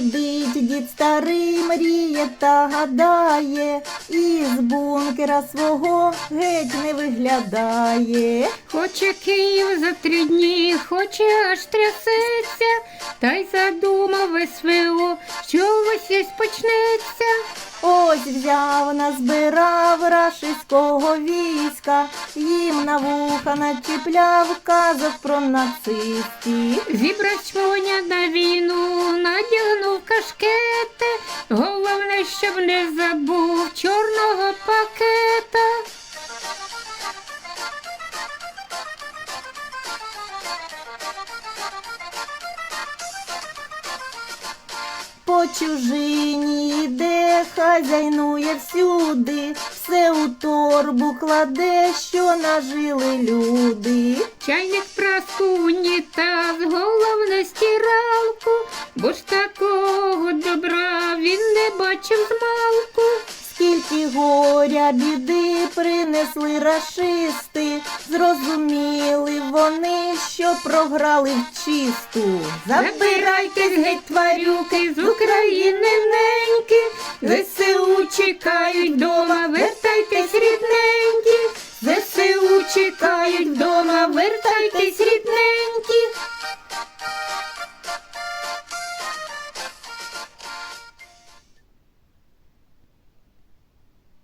Дід старий мріє та гадає, із бункера свого геть не виглядає. Хоче Київ за три дні, хоче аж трясеться, та й задумав СВО, що ось ось почнеться. Ось взяв, назбирав рашистського війська, їм на вуха начіпляв казок про нацистів. Зібрав чмоня на війну, надягнув головне, щоб не забув чорного пакета. По чужині йде, хазяйнує всюди, все у торбу кладе, що нажили люди. Чайник праску, унітаз, головне стиралку, бо ж добра Бачив, змалку, скільки горя біди принесли рашисти. Зрозуміли вони, що програли в чисту. Забирайтесь, геть тварюки, з України неньки, ЗСУ чекають дома, вертайтесь рідненькі, ЗСУ чекають дома, вертайтесь рідненькі.